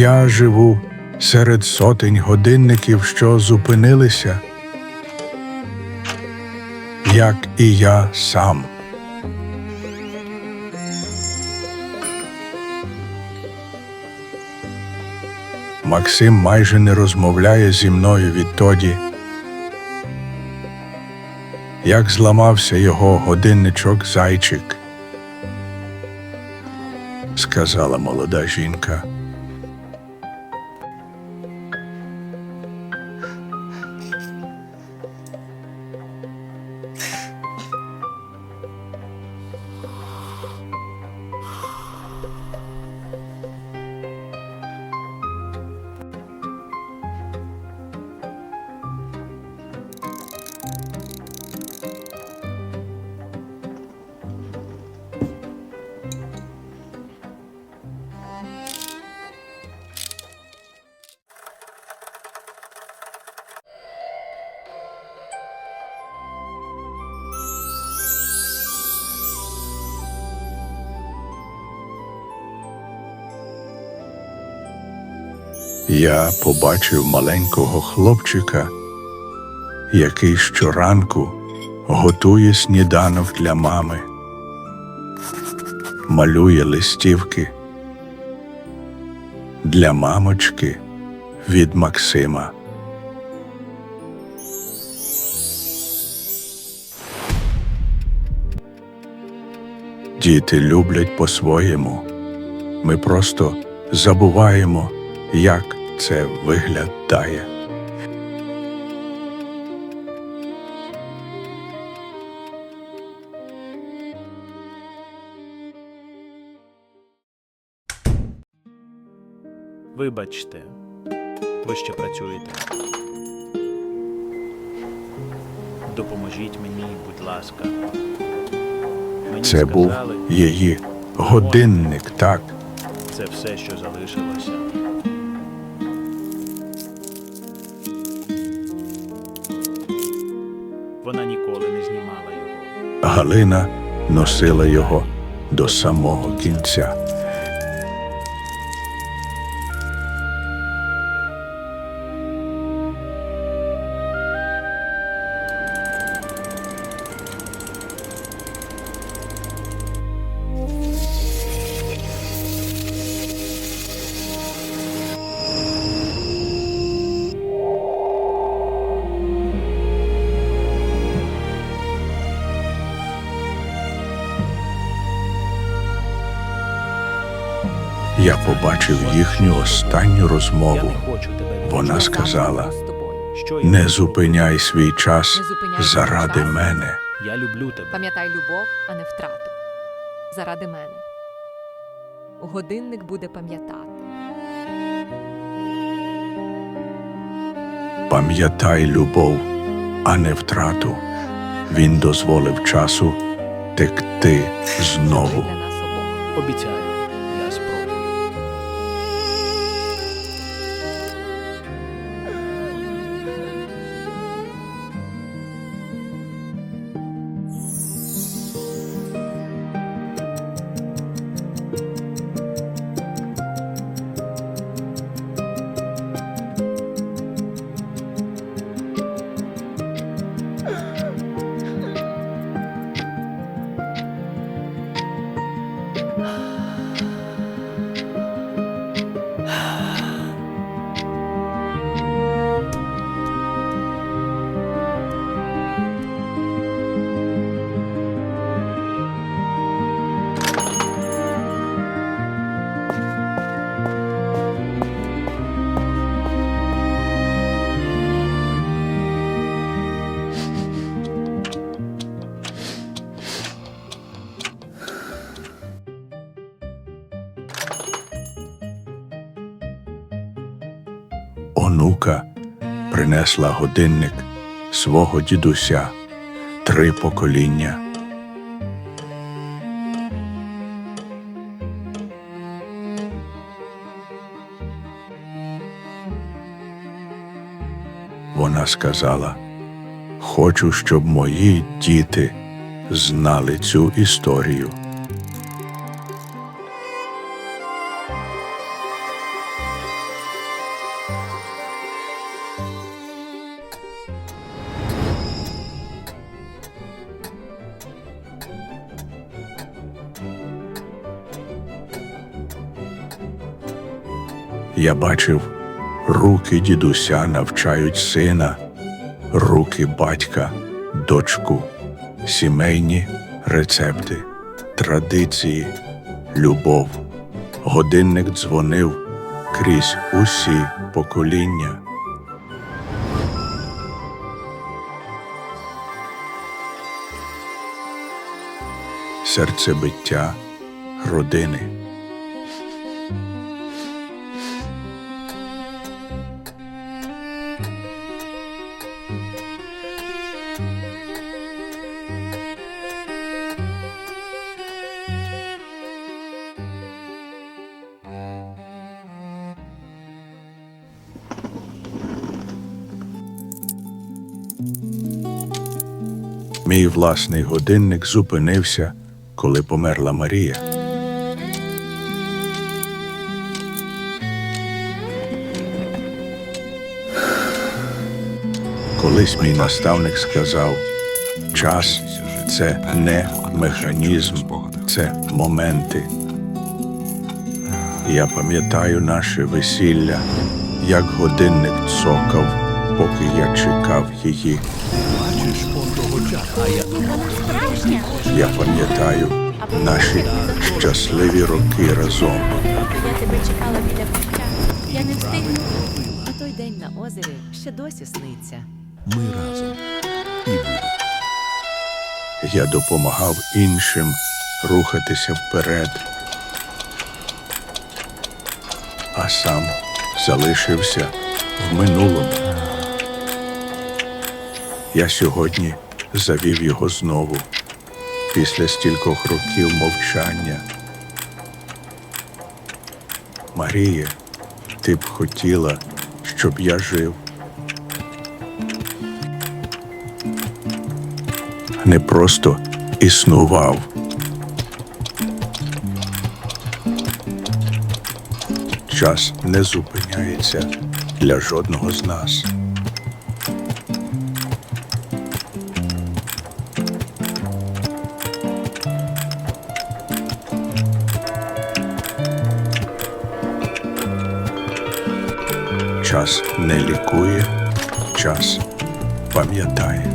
Я живу серед сотень годинників, що зупинилися, як і я сам. Максим майже не розмовляє зі мною відтоді, як зламався його годинничок зайчик, сказала молода жінка. Я побачив маленького хлопчика, який щоранку готує сніданок для мами, малює листівки для мамочки від Максима. Діти люблять по-своєму. Ми просто забуваємо, як це виглядає. Вибачте, ви ще працюєте. Допоможіть мені, будь ласка. Мені Це був її годинник, так. це все, що залишилося. Галина носила його до самого кінця. Я побачив їхню останню розмову. Вона сказала: не зупиняй свій час заради мене. Я люблю тебе. Пам'ятай любов, а не втрату. Заради мене. Годинник буде пам'ятати. Пам'ятай любов, а не втрату. Він дозволив часу текти знову. Обіцяю, Онука принесла годинник свого дідуся три покоління. Вона сказала: Хочу, щоб мої діти знали цю історію. Я бачив, руки дідуся навчають сина, руки батька, дочку, сімейні рецепти, традиції, любов. Годинник дзвонив крізь усі покоління. Серцебиття родини. Мій власний годинник зупинився, коли померла Марія. Колись мій наставник сказав: час це не механізм, це моменти. Я пам'ятаю наше весілля, як годинник цокав, поки я чекав її. Бачиш, Я пам'ятаю наші щасливі роки разом. Я тебе чекала біля куща. Я не встигну. А той день на озері ще досі сниться. Ми разом. І. Я допомагав іншим рухатися вперед, а сам залишився в минулому. Я сьогодні завів його знову після стількох років мовчання. Марія, ти б хотіла, щоб я жив. не просто існував. Час не зупиняється для жодного з нас. Час не лікує, час пам'ятає.